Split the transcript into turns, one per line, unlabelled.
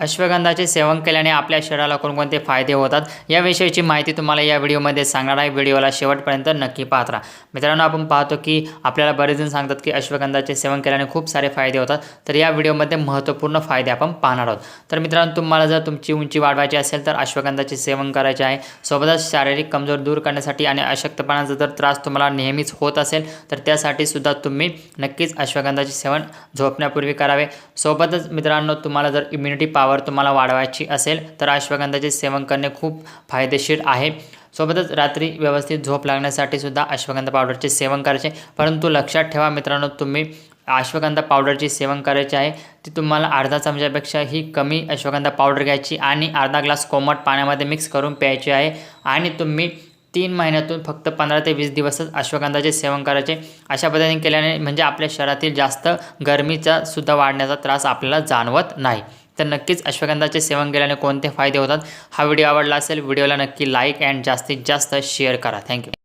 अश्वगंधाचे सेवन केल्याने आपल्या शरीराला कोणकोणते फायदे होतात याविषयीची माहिती तुम्हाला या व्हिडिओमध्ये सांगणार आहे. व्हिडिओला शेवटपर्यंत नक्की पाहत राहा. मित्रांनो आपण पाहतो की आपल्याला बरेच जण सांगतात की अश्वगंधाचे सेवन केल्याने खूप सारे फायदे होतात. तर या व्हिडिओमध्ये महत्त्वपूर्ण फायदे आपण पाहणार आहोत. तर मित्रांनो तुम्हाला जर तुमची उंची वाढवायची असेल तर अश्वगंधाचे सेवन करायचे आहे. सोबतच शारीरिक कमजोर दूर करण्यासाठी आणि अशक्तपणाचा जर त्रास तुम्हाला नेहमीच होत असेल तर त्यासाठी सुद्धा तुम्ही नक्कीच अश्वगंधाचे सेवन झोपण्यापूर्वी करावे. सोबतच मित्रांनो तुम्हाला जर इम्युनिटी पॉवर तुम्हाला वाढवायची असेल तर अश्वगंधाचे सेवन करणे खूप फायदेशीर आहे. सोबतच रात्री व्यवस्थित झोप लागण्यासाठी सुद्धा अश्वगंधा पावडरचे सेवन करायचे. परंतु लक्षात ठेवा मित्रांनो तुम्ही अश्वगंधा पावडरचे सेवन करायचे आहे ती तुम्हाला अर्धा चमच्यापेक्षा ही कमी अश्वगंधा पावडर घ्यायची आणि अर्धा ग्लास कोमट पाण्यामध्ये मिक्स करून प्यायची आहे. आणि तुम्ही तीन महिन्यातून फक्त पंधरा ते वीस दिवसच अश्वगंधाचे सेवन करायचे. अशा पद्धतीने केल्याने म्हणजे आपल्या शरीरातील जास्त गरमीचा सुद्धा वाढण्याचा त्रास आपल्याला जाणवत नाही. तर नक्कीच अश्वगंधाचे सेवन केल्याने कोणते फायदे होतात? हा व्हिडिओ आवडला असेल व्हिडिओला नक्की लाईक अँड जास्तीत जास्त शेअर करा. थँक्यू.